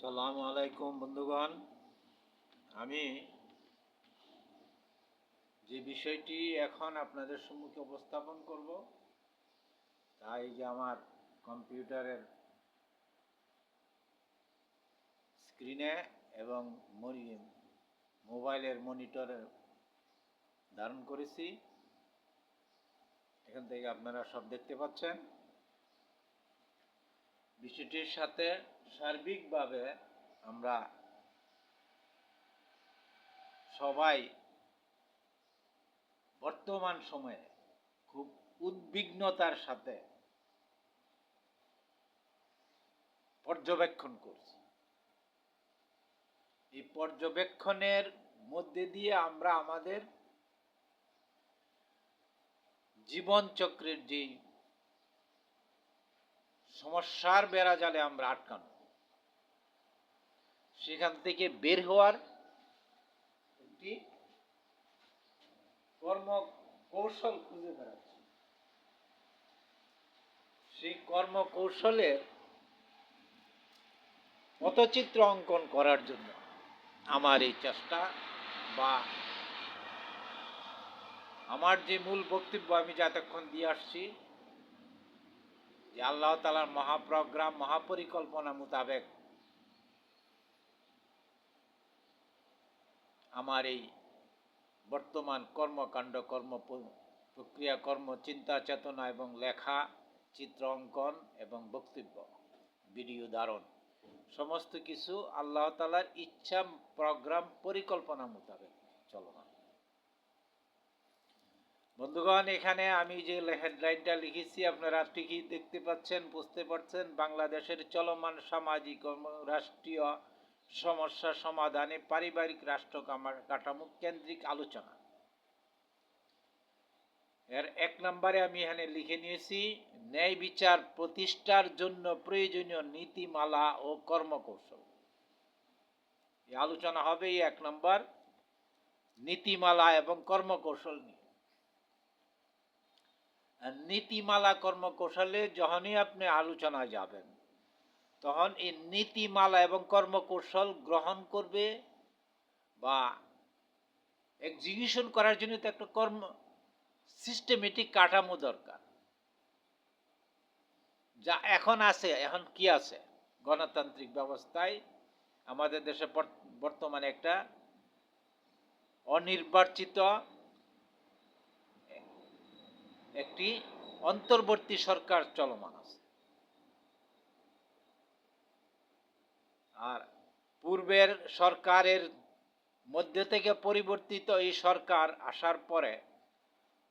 আসসালামু আলাইকুম বন্ধুগণ। আমি যে বিষয়টি এখন আপনাদের সম্মুখে উপস্থাপন করব তাই যে আমার কম্পিউটারের স্ক্রিনে এবং মোবাইলের মনিটরে ধারণ করেছি। এখান থেকে আপনারা সব দেখতে পাচ্ছেন। বিষয়টির সাথে সার্বিকভাবে আমরা সবাই বর্তমান সময়ে খুব উদ্বিগ্নতার সাথে পর্যবেক্ষণ করছি। এই পর্যবেক্ষণের মধ্যে দিয়ে আমরা আমাদের জীবন চক্রের যেই সমস্যার বেড়া জালে আমরা আটকানো। সেখান থেকে বের হওয়ার একটি কর্ম কৌশল খুঁজে বেড়াচ্ছি। সেই কর্ম কৌশলের পটচিত্র অঙ্কন করার জন্য আমার এই চেষ্টা বা আমার যে মূল বক্তব্য আমি যতক্ষণ দিয়ে আসছি যে আল্লাহ তালার মহাপ্রোগ্রাম, মহাপরিকল্পনা মোতাবেক আমার এই বর্তমান কর্মকাণ্ড, কর্ম প্রক্রিয়া, কর্ম চিন্তা, চেতনা এবং লেখা, চিত্র অঙ্কন এবং বক্তব্য, ভিডিও ধারণ, সমস্ত কিছু আল্লাহ তালার ইচ্ছা, প্রোগ্রাম পরিকল্পনা মোতাবেক চলমান। বন্ধুগণ, এখানে আমি যে হেডলাইনটা লিখেছি, আপনারা ঠিকই দেখতে পাচ্ছেন, বুঝতে পারছেন। বাংলাদেশের চলমান সামাজিক রাষ্ট্রীয় সমস্যা সমাধানে পারিবারিক রাষ্ট্র কাঠামো কেন্দ্রিক আলোচনা। এর এক নম্বরে আমি এখানে লিখে নিয়েছি, ন্যায় বিচার প্রতিষ্ঠার জন্য প্রয়োজনীয় নীতিমালা ও কর্মকৌশল। আলোচনা হবে এক নম্বর, নীতিমালা এবং কর্মকৌশল নিয়ে। নীতিমালা কর্মকৌশলে যখনই আপনি আলোচনা যাবেন, তখন এই নীতিমালা এবং কর্মকৌশল গ্রহণ করবে বা এক্সিকিউশন করার জন্য তো একটা কর্ম সিস্টেমেটিক কাঠামো দরকার। যা এখন আছে, এখন কি আছে? গণতান্ত্রিক ব্যবস্থায় আমাদের দেশে বর্ত- বর্তমানে একটা অনির্বাচিত একটি অন্তর্বর্তী সরকার চলমান আছে। আর পূর্বের সরকারের মধ্যে থেকে পরিবর্তিত এই সরকার আসার পরে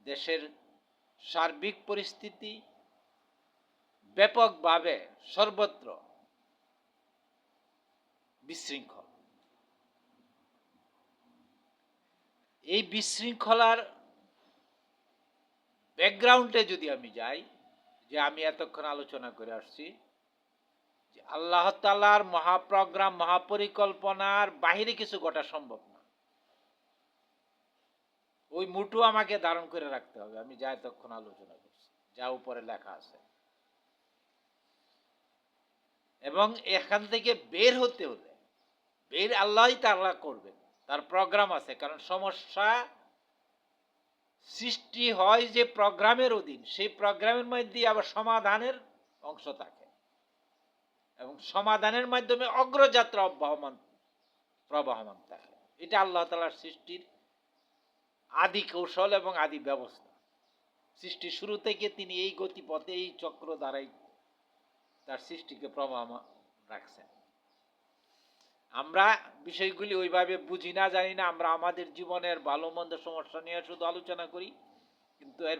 দেশের সার্বিক পরিস্থিতি ব্যাপকভাবে সর্বত্র বিশৃঙ্খল। এই বিশৃঙ্খলার ব্যাকগ্রাউন্ডে যদি আমি যাই, যে আমি এতক্ষণ আলোচনা করে আসছি, যে আল্লাহ তালার মহাপ্রোগ্রাম, মহাপরিকল্পনার বাহিরে কিছু ঘটা সম্ভব না। ওই মুঠু আমাকে ধারণ করে রাখতে হবে, আমি যা এতক্ষণ আলোচনা করছি, যা উপরে লেখা আছে। এবং এখান থেকে বের হতে হলে, বের আল্লাহই তাআলা করবেন, তার প্রোগ্রাম আছে, কারণ সমস্যা সৃষ্টি হয় যে প্রোগ্রামের অধীন, সেই প্রোগ্রামের মধ্যে আবার সমাধানের অংশ থাকে। এবং সমাধানের মাধ্যমে অগ্রযাত্রা অব্যাহমান, প্রবাহমান থাকে। এটা আল্লাহ তালার সৃষ্টির আদি কৌশল এবং আদি ব্যবস্থা। সৃষ্টির শুরু থেকে তিনি এই গতিপথে, এই চক্র দ্বারাই তার সৃষ্টিকে প্রবাহমান রাখছেন। আমরা বিষয়গুলি ওইভাবে বুঝি না, জানি না, আমরা আমাদের জীবনের ভালো মন্দ সমস্যা নিয়ে শুধু আলোচনা করি। কিন্তু এর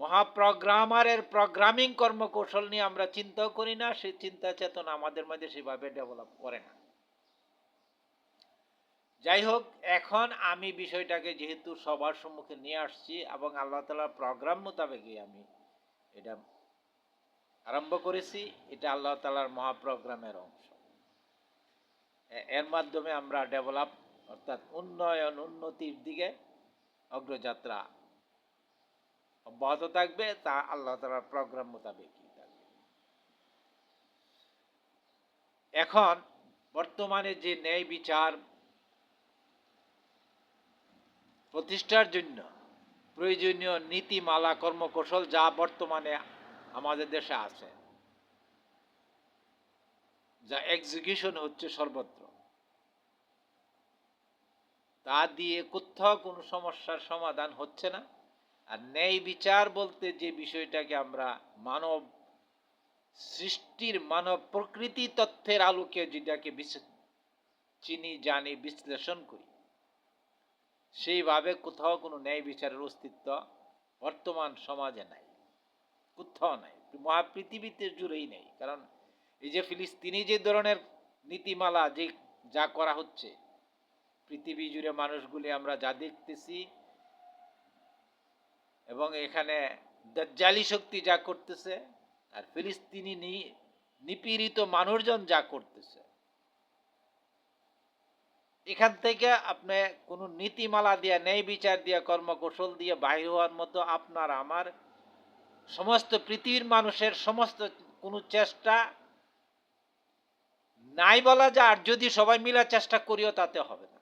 মহাপ্রোগ্রামারের প্রোগ্রামিং কর্মকৌশল নিয়ে আমরা চিন্তাও করি না সেই চিন্তা চেতনা আমাদের মধ্যে সেভাবে ডেভেলপ করে না। যাই হোক, এখন আমি বিষয়টাকে যেহেতু সবার সম্মুখে নিয়ে আসছি এবং আল্লাহ তালার প্রোগ্রাম মোতাবেকই আমি এটা আরম্ভ করেছি, এটা আল্লাহ তালার মহাপ্রোগ্রামের অংশ। এর মাধ্যমে আমরা ডেভেলপ অর্থাৎ উন্নয়ন, উন্নতির দিকে অগ্রযাত্রা অব্যাহত থাকবে, তা আল্লাহ তালার প্রোগ্রাম মোতাবেকই থাকবে। এখন বর্তমানে যে ন্যায় বিচার প্রতিষ্ঠার জন্য প্রয়োজনীয় নীতিমালা, কর্মকৌশল যা বর্তমানে আমাদের দেশে আছে যা এক্সিকিউশন হচ্ছে সর্বত্র। তা দিয়ে কোথাও কোনো সমস্যার সমাধান হচ্ছে না। আর ন্যায় বিচার বলতে যে বিষয়টাকে আমরা মানব সৃষ্টির মানব প্রকৃতি তথ্যের আলোকে যেটাকে চিনি, জানি, বিশ্লেষণ করি, সেইভাবে কোথাও কোনো ন্যায় বিচারের অস্তিত্ব বর্তমান সমাজে নাই। কোথাও নাই। মহাপৃথিবীতে জুড়েই নেই। কারণ এই যে ফিলিস্তিনি যে ধরনের নীতিমালা যে যা করা হচ্ছে, পৃথিবী জুড়ে মানুষগুলি আমরা যা দেখতেছি এবং এখানে দাজ্জালি শক্তি যা করতেছে আর ফিলিস্তিনি নিপীড়িত মানুষজন যা করতেছে, এখান থেকে আপনি কোনো নীতিমালা দিয়ে, ন্যায় বিচার দিয়ে, কর্মকৌশল দিয়ে বাহির হওয়ার মতো আপনার, আমার সমস্ত পৃথিবীর মানুষের সমস্ত কোনো চেষ্টা নাই বলা যায়, আর যদি সবাই মিলার চেষ্টা করিও তাতে হবে না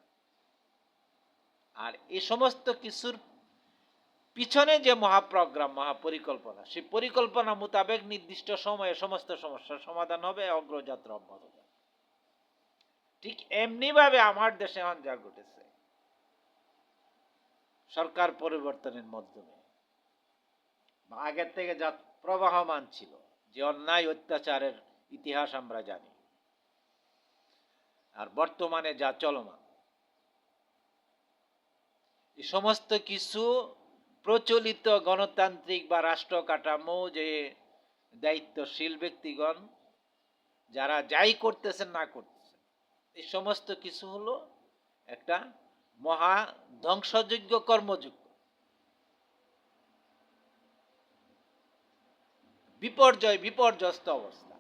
আর এ সমস্ত কিছুর পিছনে যে মহাপ্রোগ্রাম, মহাপরিকল্পনা, সেই পরিকল্পনা মোতাবেক নির্দিষ্ট সময়ে সমস্ত সমস্যার সমাধান হবে, অগ্রযাত্রা অব্যাহত। ঠিক এমনি ভাবে আমার দেশে এখন যা ঘটেছে, সরকার পরিবর্তনের মাধ্যমে আগের থেকে যা প্রবাহমান ছিল, যে অন্যায় অত্যাচারের ইতিহাস আমরা জানি আর বর্তমানে যা চলমান। এই সমস্ত কিছু প্রচলিত গণতান্ত্রিক বা রাষ্ট্র কাঠামো যে দায়িত্বশীল ব্যক্তিগণ, যারা যাই করতেছেন না করতেছেন, এই সমস্ত কিছু হলো একটা মহা ধ্বংসযোগ্য কর্মযোগ্য বিপর্যয়, বিপর্যস্ত অবস্থা।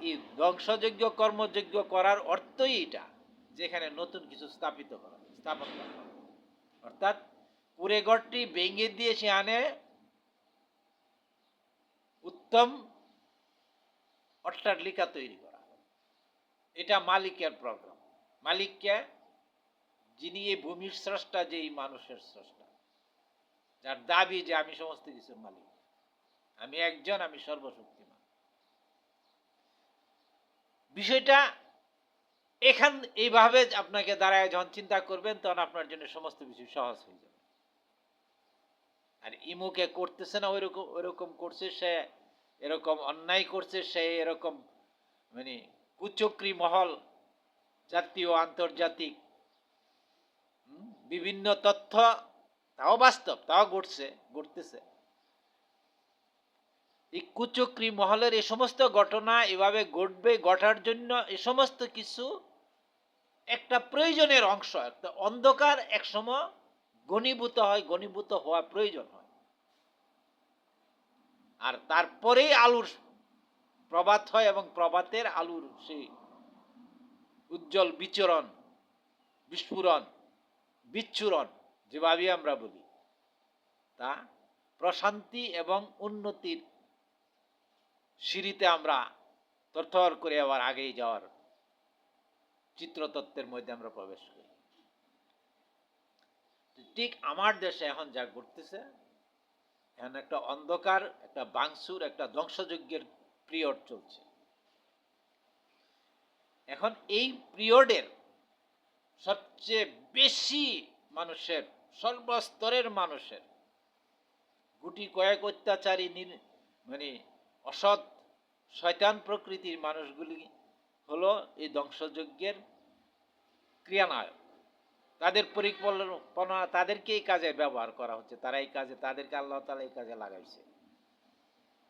এই ধ্বংসযোগ্য কর্মযোগ্য করার অর্থই এটা, যেখানে নতুন কিছু স্থাপিত করা, স্থাপন করা। অর্থাৎ পুরে ঘরটি ভেঙে দিয়ে সে আনে উত্তম অট্টালিকা তৈরি করা। এটা মালিকের প্রোগ্রাম। মালিককে যিনি এই ভূমির স্রষ্টা যে এই মানুষের স্রষ্টা, যার দাবি যে আমি সমস্ত কিছুর মালিক। আমি একজন, আমি সর্বশক্তিমান বিষয়টা এখান, এইভাবে আপনাকে দাঁড়ায় যখন চিন্তা করবেন, তখন আপনার জন্য সমস্ত কিছু সহজ হয়ে যাবে। আর ইমুকে করতেছে না ওইরকম ওইরকম করছে, সে এরকম অন্যায় করছে, সে এরকম মানে কুচক্রি মহল জাতীয় আন্তর্জাতিক বিভিন্ন তথ্য, তাও বাস্তব, তাও ঘটছে, ঘটতেছে। এই কুচক্রি মহলের এই সমস্ত ঘটনা এভাবে ঘটবে, ঘটার জন্য এ সমস্ত কিছু একটা প্রয়োজনের অংশ, একটা অন্ধকার একসময় ঘনীভূত হয়, ঘনীভূত হওয়া প্রয়োজন হয়। আর তারপরেই আলুর প্রভাত হয় এবং প্রভাতের আলুর সেই উজ্জ্বল বিচরণ, বিস্ফোরণ, বিচ্ছুরণ যেভাবে আমরা বলি, তা প্রশান্তি এবং উন্নতির সিঁড়িতে আমরা তরতর করে আবার আগেই যাওয়ার চিত্রতত্ত্বের মধ্যে আমরা প্রবেশ করি। ঠিক আমার দেশে এখন যা ঘটতেছে, এখন একটা অন্ধকার, একটা বাংসুর, একটা ধ্বংসযজ্ঞের পিরিয়ড চলছে। এখন এই পিরিয়ডের সবচেয়ে বেশি মানুষের, সর্বস্তরের মানুষের গুটি কয়েক অত্যাচারী মানে অসৎ শয়তান প্রকৃতির মানুষগুলি হলো এই ধ্বংসযজ্ঞের ক্রিয়ানায়ক। তাদের পরিকল্পনা, তাদেরকে এই কাজে ব্যবহার করা হচ্ছে। তারা এই কাজে, তাদেরকে আল্লাহ তালা এই কাজে লাগাইছে।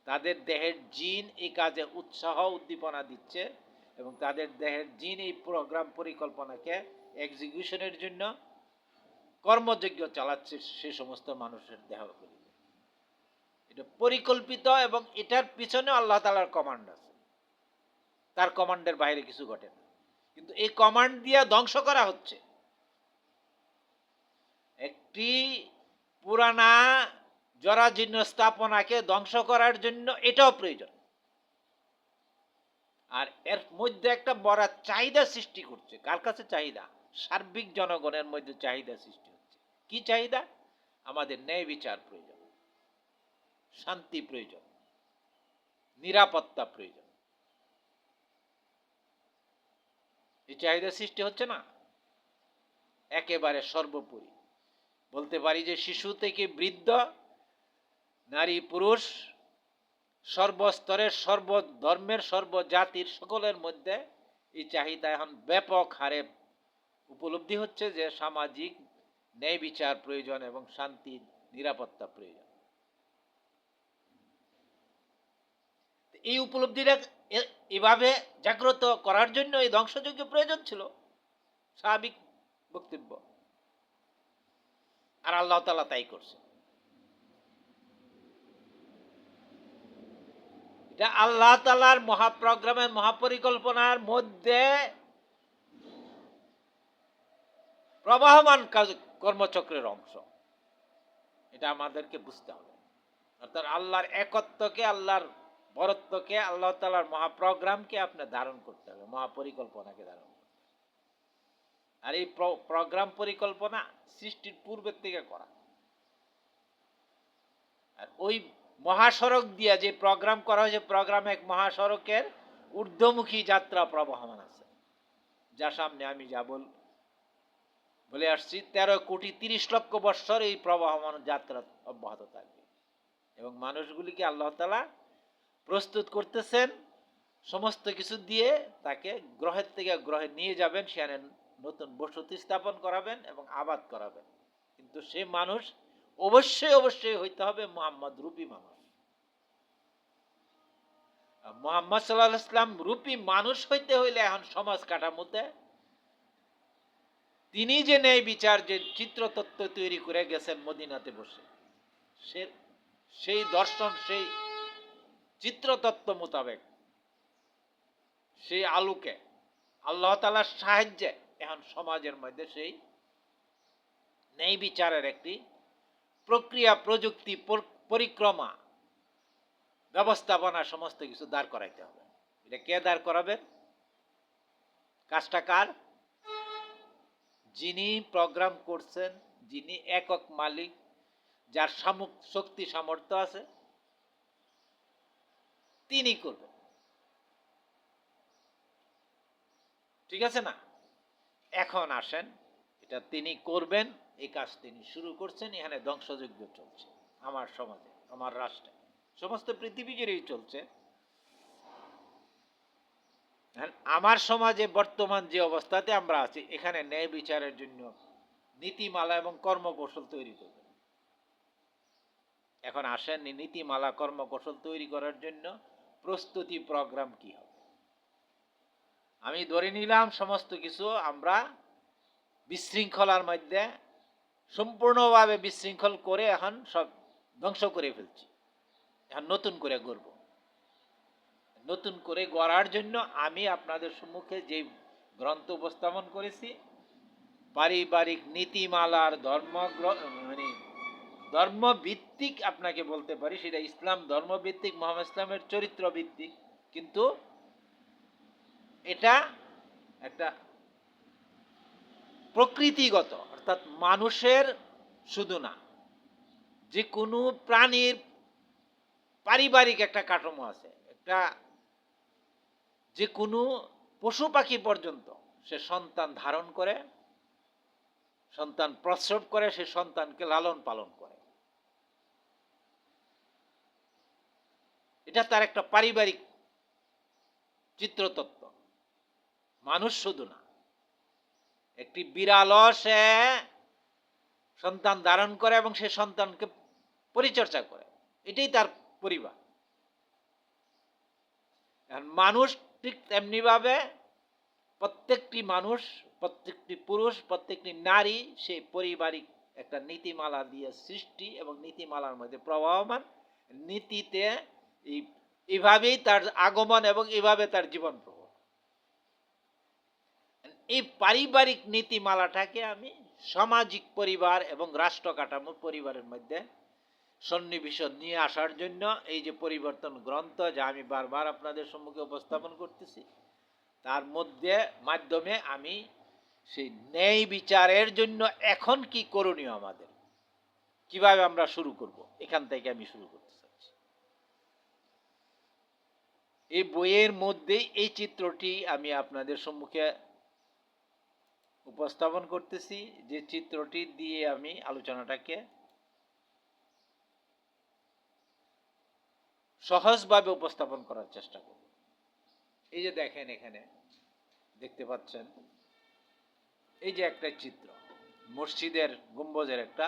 তাদের দেহের জিন এই কাজে উৎসাহ উদ্দীপনা দিচ্ছে এবং তাদের দেহের জিন এই প্রোগ্রাম পরিকল্পনাকে এক্সিকিউশনের জন্য কর্মযজ্ঞ চালাচ্ছে সে সমস্ত মানুষের দেহগুলি পরিকল্পিত এবং এটার পিছনে আল্লাহ তালার কমান্ড আছে। তার কমান্ডের বাইরে কিছু ঘটে না। কিন্তু এই কমান্ড দিয়ে ধ্বংস করা হচ্ছে। একটি পুরানা জরাজীর্ণ স্থাপনাকে ধ্বংস করার জন্য এটাও প্রয়োজন। আর এর মধ্যে একটা বড় চাহিদা সৃষ্টি করছে। কার কাছে চাহিদা? সার্বিক জনগণের মধ্যে চাহিদা সৃষ্টি হচ্ছে। কি চাহিদা? আমাদের ন্যায় বিচার প্রয়োজন। শান্তি প্রয়োজন, নিরাপত্তা প্রয়োজন। এই চাহিদা সৃষ্টি হচ্ছে না? একেবারে সর্বোপরি। বলতে পারি যে শিশু থেকে বৃদ্ধ, নারী, পুরুষ, সর্বস্তরের সর্ব ধর্মের সর্বজাতির সকলের মধ্যে এই চাহিদা এখন ব্যাপক হারে উপলব্ধি হচ্ছে যে সামাজিক ন্যায় বিচার প্রয়োজন এবং শান্তি, নিরাপত্তা প্রয়োজন। এই উপলব্ধিটা এভাবে জাগ্রত করার জন্য এই ধ্বংসযজ্ঞ প্রয়োজন ছিল। স্বাভাবিক বক্তব্য। আর আল্লাহ তালা তাই করছে। এটা আল্লাহ তালার মহাপ্রোগ্রামের মহাপরিকল্পনার মধ্যে প্রবাহমান কাজ, কর্মচক্রের অংশ। এটা আমাদেরকে বুঝতে হবে। অর্থাৎ আল্লাহর একত্বকে আল্লাহর বরত্বকে আল্লাহ তালার মহাপ্রোগ্রামকে আপনি ধারণ করতে হবে, মহাপরিকল্পনাকে ধারণ আর এই প্রোগ্রাম পরিকল্পনা সৃষ্টির পূর্বের থেকে করা। আর ওই মহাসড়ক দিয়া যে প্রোগ্রাম করা হয়েছে প্রোগ্রাম এক মহাসড়কের ঊর্ধ্বমুখী যাত্রা প্রবহমান আছে। যা সামনে আমি যা বল, বলে আসছি, তেরো কোটি তিরিশ লক্ষ বৎসর এই প্রবাহমান যাত্রা অব্যাহত থাকবে। এবং মানুষগুলিকে আল্লাহ তালা প্রস্তুত করতেছেন, সমস্ত কিছু দিয়ে তাকে গ্রহের থেকে গ্রহে নিয়ে যাবেন, সেখানে নতুন বসতি স্থাপন করাবেন এবং আবাদ করাবেন। কিন্তু সে মানুষ অবশ্যই অবশ্যই হইতে হবে মোহাম্মদ রূপী মানুষ। মোহাম্মদ সাল্লাহ ইসলাম রূপী মানুষ হইতে হইলে এখন সমাজ কাঠামোতে তিনি যে ন্যায় বিচার, যে চিত্রতত্ত্ব তৈরি করে গেছেন মদিনাতে বসে, সে, সেই দর্শন, সেই চিত্রতত্ত্ব মোতাবেক। সেই আলোকে, আল্লাহ তালার সাহায্যে এখন সমাজের মধ্যে সেই ন্যায় বিচারের একটি প্রক্রিয়া, প্রযুক্তি পরিক্রমা, ব্যবস্থাপনা সমস্ত কিছু দাঁড় করাইতে হবে। এটা কে দাঁড় করাবেন কাজটা কার? যিনি প্রোগ্রাম করছেন, যিনি একক মালিক, যার শক্তি সামর্থ্য আছে তিনি করবেন। ঠিক আছে না? এখন আসেন, এটা তিনি করবেন, এই কাজ তিনি শুরু করছেন, এখানে ধ্বংসযজ্ঞ চলছে আমার সমাজে, আমার রাষ্ট্রে। সমস্ত পৃথিবী জুড়েই চলছে আমার সমাজে বর্তমান যে অবস্থাতে আমরা আছি, এখানে ন্যায় বিচারের জন্য নীতিমালা এবং কর্মকৌশল তৈরি করবে এখন আসেন নীতিমালা, কর্মকৌশল তৈরি করার জন্য প্রস্তুতি প্রোগ্রাম কি হবে? আমি ধরে নিলাম সমস্ত কিছু আমরা বিশৃঙ্খলার মধ্যে সম্পূর্ণভাবে বিশৃঙ্খল করে এখন সব ধ্বংস করে ফেলছি। এখন নতুন করে গড়ব। নতুন করে গড়ার জন্য আমি আপনাদের সম্মুখে যে গ্রন্থ উপস্থাপন করেছি, পারিবারিক নীতিমালার ধর্ম ধর্মভিত্তিক আপনাকে বলতে পারি, সেটা ইসলাম, ধর্মভিত্তিক মোহাম্মদ ইসলামের চরিত্র ভিত্তিক কিন্তু এটা একটা প্রকৃতিগত, অর্থাৎ মানুষের শুধু না যে কোনো প্রাণীর পারিবারিক একটা কাঠামো আছে। একটা যে কোনো পশু পাখি পর্যন্ত সে সন্তান ধারণ করে, সন্তান প্রসব করে, সে সন্তানকে লালন পালন করে। এটা তার একটা পারিবারিক চিত্রতত্ত্ব। মানুষ শুধু না, একটি বিড়ালও সে সন্তান ধারণ করে এবং সে সন্তানকে পরিচর্যা করে। এটাই তার পরিবার। মানুষ ঠিক তেমনিভাবে প্রত্যেকটি মানুষ, প্রত্যেকটি পুরুষ, প্রত্যেকটি নারী সেই পারিবারিক একটা নীতিমালা দিয়ে সৃষ্টি এবং নীতিমালার মধ্যে প্রবাহমান নীতিতে এই এভাবেই তার আগমন এবং এভাবে তার জীবন প্রবাহ এই পারিবারিক নীতিমালাটাকে আমি সামাজিক পরিবার এবং রাষ্ট্র কাঠামোর পরিবারের মধ্যে সন্নিবেশন নিয়ে আসার জন্য এই যে পরিবর্তন গ্রন্থ যা আমি বারবার আপনাদের সম্মুখে উপস্থাপন করতেছি, তার মধ্যে মাধ্যমে আমি সেই ন্যায় বিচারের জন্য এখন কি করণীয় আমাদের? কীভাবে আমরা শুরু করব? এখান থেকে আমি শুরু করতে চাচ্ছি এই বইয়ের মধ্যে এই চিত্রটি আমি আপনাদের সম্মুখে উপস্থাপন করতেছি, যে চিত্রটি দিয়ে আমি আলোচনাটাকে সহজভাবে উপস্থাপন করার চেষ্টা করব। এই যে দেখেন এখানে, দেখতে পাচ্ছেন, এই যে একটা চিত্র, মসজিদের গম্বুজের একটা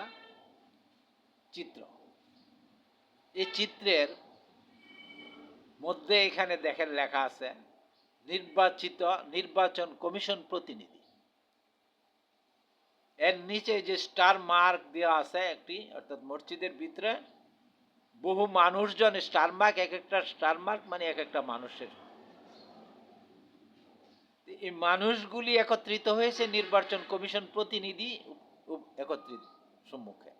চিত্র। এই চিত্রের মধ্যে এখানে দেখেন লেখা আছে, নির্বাচিত, নির্বাচন কমিশন প্রতিনিধি। এর নিচে যে স্টার মার্ক দেওয়া আছে একটি, অর্থাৎ মসজিদের ভিতরে, বহু মানুষজন স্টার মার্ক, এক একটা স্টার মার্ক মানে এক একটা মানুষের। এই মানুষগুলি একত্রিত হয়েছে নির্বাচন কমিশন প্রতিনিধি একত্রিত সম্মুখে।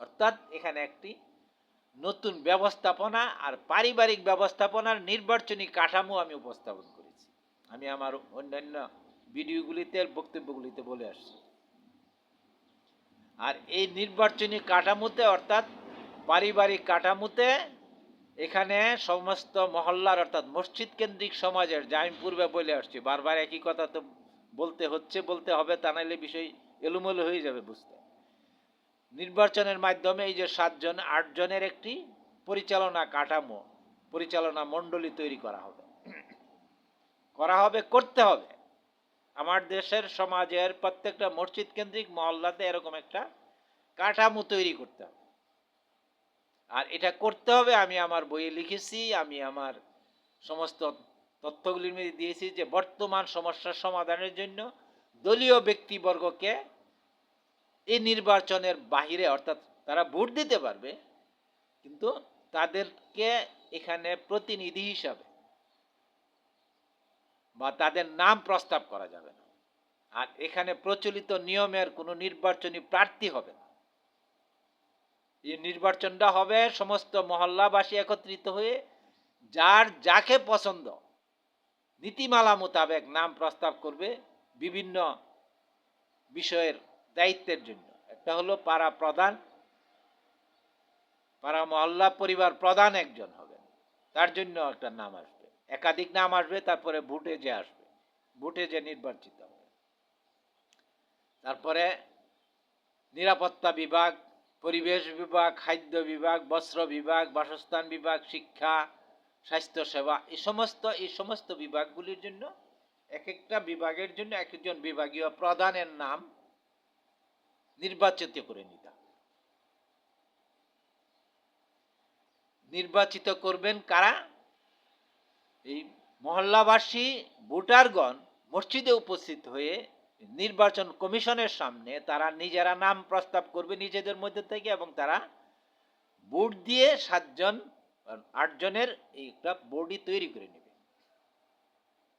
অর্থাৎ এখানে একটি নতুন ব্যবস্থাপনা আর পারিবারিক ব্যবস্থাপনার নির্বাচনী কাঠামো আমি উপস্থাপন করেছি। আমি আমার অন্যান্য ভিডিওগুলিতে বক্তব্যগুলিতে বলে আসছি। আর এই নির্বাচনী কাঠামোতে অর্থাৎ পারিবারিক কাঠামোতে এখানে সমস্ত মহল্লার অর্থাৎ মসজিদ কেন্দ্রিক সমাজের, যা আমি পূর্বে বলে আসছি, বারবার একই কথা তো বলতে হচ্ছে, বলতে হবে, তা নাহলে বিষয় এলোমেলো হয়ে যাবে বুঝতে। নির্বাচনের মাধ্যমে এই যে সাতজন, আটজনের একটি পরিচালনা কাঠামো, পরিচালনা মণ্ডলী তৈরি করা হবে। করা হবে, করতে হবে। আমার দেশের, সমাজের প্রত্যেকটা মসজিদ কেন্দ্রিক মহল্লাতে এরকম একটা কাঠামো তৈরি করতে হবে। আর এটা করতে হবে, আমি আমার বইয়ে লিখেছি, আমি আমার সমস্ত তথ্যগুলির মধ্যে দিয়েছি যে বর্তমান সমস্যার সমাধানের জন্য দলীয় ব্যক্তিবর্গকে এই নির্বাচনের বাহিরে, অর্থাৎ তারা ভোট দিতে পারবে, কিন্তু তাদেরকে এখানে প্রতিনিধি হিসাবে বা তাদের নাম প্রস্তাব করা যাবে না। আর এখানে প্রচলিত নিয়মের কোনো নির্বাচনী প্রার্থী হবে না। এই নির্বাচনটা হবে সমস্ত মহল্লাবাসী একত্রিত হয়ে, যার যাকে পছন্দ, নীতিমালা মোতাবেক নাম প্রস্তাব করবে, বিভিন্ন বিষয়ের দায়িত্বের জন্য। একটা হলো পাড়া প্রধান, পাড়া মহল্লা পরিবার প্রধান একজন হবে তার জন্য একটা নাম আসবে। একাধিক নাম আসবে, তারপরে ভোটে যে আসবে, ভোটে যে নির্বাচিত হবে। তারপরে নিরাপত্তা বিভাগ, পরিবেশ বিভাগ, খাদ্য বিভাগ, বস্ত্র বিভাগ, বাসস্থান বিভাগ, শিক্ষা স্বাস্থ্য সেবা এই সমস্ত এই সমস্ত বিভাগগুলির জন্য এক একটা বিভাগের জন্য এক একজন বিভাগীয় প্রধানের নাম নির্বাচিত করে নিতে। হবে নির্বাচিত করবেন কারা? এই মহল্লাবাসী, ভোটারগণ মসজিদে উপস্থিত হয়ে নির্বাচন কমিশনের সামনে তারা নিজেরা নাম প্রস্তাব করবে নিজেদের মধ্যে থেকে এবং তারা ভোট দিয়ে সাতজন আটজনের একটা বোর্ডই তৈরি করে নেবে।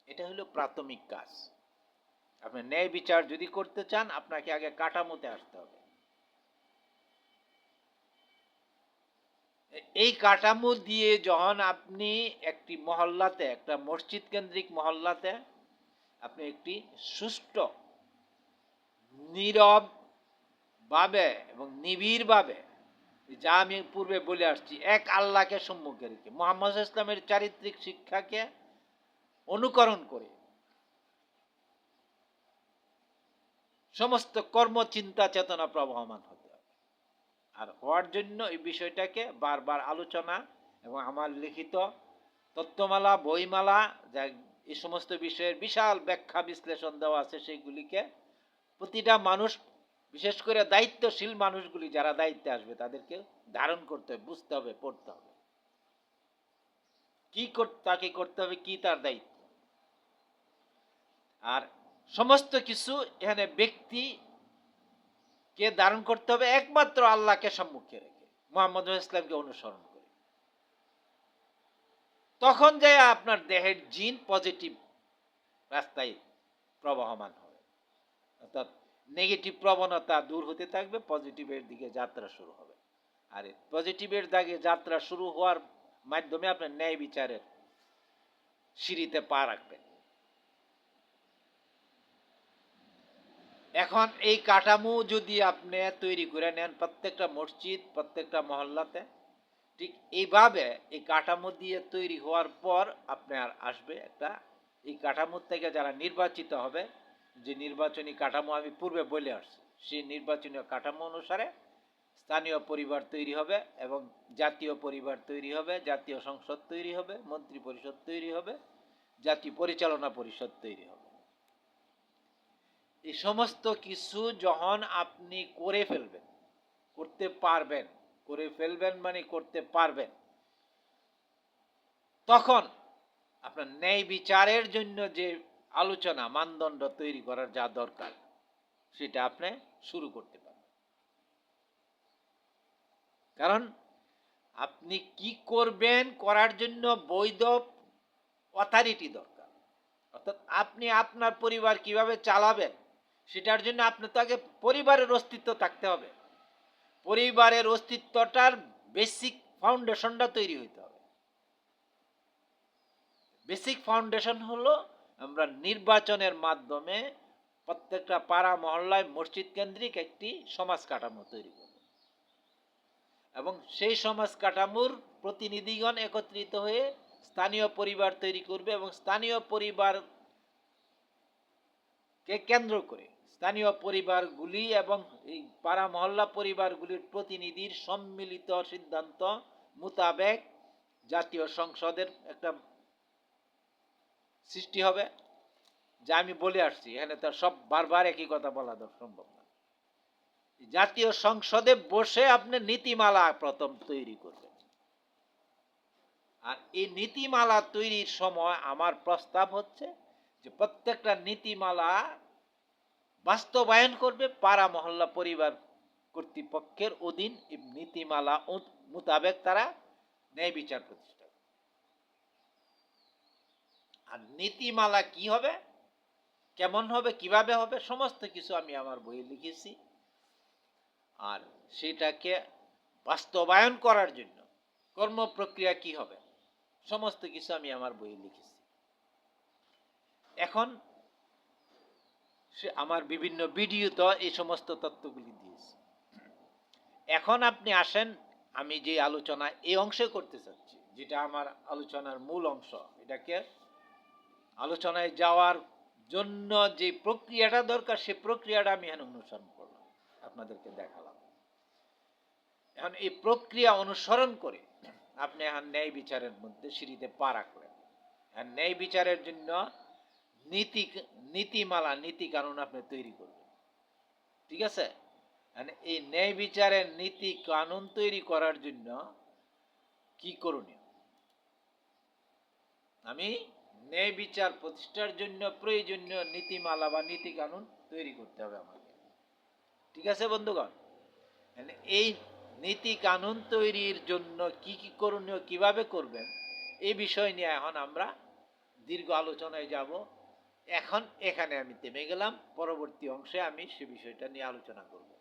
এটা হলো প্রাথমিক কাজ। আপনি ন্যায় বিচার যদি করতে চান, আপনাকে আগে কাঠামোতে আসতে হবে। এই কাঠামো দিয়ে যখন আপনি একটি মহল্লাতে, একটা মসজিদ কেন্দ্রিক মহল্লাতে আপনি একটি সুষ্ঠ নীরব ভাবে এবং নিবিড় ভাবে যা আমি পূর্বে বলে আসছি, এক আল্লাহকে সম্মুখে রেখে, মোহাম্মদ ইসলামের চারিত্রিক শিক্ষাকে অনুকরণ করে সমস্ত কর্ম চিন্তা চেতনা প্রবহমান হতে হবে। আর হওয়ার জন্য এই বিষয়টাকে বারবার আলোচনা এবং আমার লিখিত তত্ত্বমালা, বইমালা, যা এই সমস্ত বিষয়ের বিশাল ব্যাখ্যা বিশ্লেষণ দেওয়া আছে, সেইগুলিকে প্রতিটা মানুষ, বিশেষ করে দায়িত্বশীল মানুষগুলি যারা দায়িত্বে আসবে, তাদেরকে ধারণ করতে হবে, বুঝতে হবে, পড়তে হবে। কি তাকে করতে হবে, কি তার দায়িত্ব? আর সমস্ত কিছু এখানে ব্যক্তি কে ধারণ করতে হবে, একমাত্র আল্লাহকে সম্মুখে রেখে, মোহাম্মদ ইসলামকে অনুসরণ করে। তখন যায় আপনার দেহের জিন পজিটিভ রাস্তায় প্রবহমান হবে। অর্থাৎ নেগেটিভ প্রবণতা দূর হতে থাকবে পজিটিভের দিকে যাত্রা শুরু হবে। আর পজিটিভের দাগে যাত্রা শুরু হওয়ার মাধ্যমে আপনার ন্যায় বিচারের সিঁড়িতে পা রাখবেন। এখন এই কাঠামো যদি আপনি তৈরি করে নেন প্রত্যেকটা মসজিদ, প্রত্যেকটা মহল্লাতে, ঠিক এইভাবে এই কাঠামো দিয়ে তৈরি হওয়ার পর আপনার আসবে একটা, এই কাঠামো থেকে যারা নির্বাচিত হবে, যে নির্বাচনী কাঠামো আমি পূর্বে বলে আসছি, সেই নির্বাচনী কাঠামো অনুসারে স্থানীয় পরিবার তৈরি হবে এবং জাতীয় পরিবার তৈরি হবে, জাতীয় সংসদ তৈরি হবে, মন্ত্রী পরিষদ তৈরি হবে, জাতীয় পরিচালনা পরিষদ তৈরি হবে। এই সমস্ত কিছু যখন আপনি করে ফেলবেন, করতে পারবেন, করে ফেলবেন মানে করতে পারবেন, তখন আপনার ন্যায় বিচারের জন্য যে আলোচনা, মানদণ্ড তৈরি করার যা দরকার, সেটা আপনি শুরু করতে পারেন কারণ আপনি কি করবেন করার জন্য বৈধ অথরিটি দরকার। অর্থাৎ আপনি আপনার পরিবার কীভাবে চালাবেন সেটার জন্য আপনার তো আগে পরিবারের অস্তিত্ব থাকতে হবে। পরিবারের অস্তিত্বটার বেসিক ফাউন্ডেশনটা তৈরি হইতে হবে। বেসিক ফাউন্ডেশন হলো আমরা নির্বাচনের মাধ্যমে প্রত্যেকটা পাড়া, মহল্লায়, মসজিদ কেন্দ্রিক একটি সমাজ কাঠামো তৈরি করব। এবং সেই সমাজ কাঠামোর প্রতিনিধিগণ একত্রিত হয়ে স্থানীয় পরিবার তৈরি করবে এবং স্থানীয় পরিবারকে কেন্দ্র করে স্থানীয় পরিবারগুলি এবং এই পাড়া মহল্লা পরিবারগুলির প্রতিনিধির সম্মিলিত সিদ্ধান্ত মোতাবেক জাতীয় সংসদের একটা সৃষ্টি হবে। যা আমি বলে আসছি, এখানে তো সব বারবার একই কথা বলা সম্ভব না। জাতীয় সংসদে বসে আপনি নীতিমালা প্রথম তৈরি করবেন। আর এই নীতিমালা তৈরির সময় আমার প্রস্তাব হচ্ছে যে প্রত্যেকটা নীতিমালা বাস্তবায়ন করবে পাড়া মহল্লা পরিবার কর্তৃপক্ষের অধীন নীতিমালা মোতাবেক তারা ন্যায় বিচার প্রতিষ্ঠা। আর নীতিমালা কি হবে? কেমন হবে? কীভাবে হবে? সমস্ত কিছু আমি আমার বইয়ে লিখেছি। আর সেটাকে বাস্তবায়ন করার জন্য কর্ম প্রক্রিয়া কি হবে? সমস্ত কিছু আমি আমার বইয়ে লিখেছি। এখন সে আমার বিভিন্ন ভিডিওতে এই সমস্ত তত্ত্বগুলি দিয়েছে। এখন আপনি আসেন, আমি যে আলোচনা এই অংশে করতে চাচ্ছি, যেটা আমার আলোচনার মূল অংশ, এটাকে আলোচনায় যাওয়ার জন্য যে প্রক্রিয়াটা দরকার, সে প্রক্রিয়াটা আমি এখানে অনুসরণ করলাম, আপনাদেরকে দেখালাম। এখন এই প্রক্রিয়া অনুসরণ করে আপনি এখন ন্যায় বিচারের মধ্যে সিঁড়িতে পা রাখলেন। আর ন্যায় বিচারের জন্য নীতি, নীতিমালা, নীতি কানুন আপনি তৈরি করবেন। ঠিক আছে? মানে এই ন্যায় বিচারের নীতি কানুন তৈরি করার জন্য কি করণীয়? আমি ন্যায় বিচার প্রতিষ্ঠার জন্য প্রয়োজনীয় নীতিমালা বা নীতি কানুন তৈরি করতে হবে আমাকে। ঠিক আছে বন্ধুগণ? মানে এই নীতি কানুন তৈরির জন্য কি কি করণীয়, কীভাবে করবেন এই বিষয় নিয়ে এখন আমরা দীর্ঘ আলোচনায় যাব। এখন এখানে আমি থেমে গেলাম। পরবর্তী অংশে আমি সে বিষয়টা নিয়ে আলোচনা করব।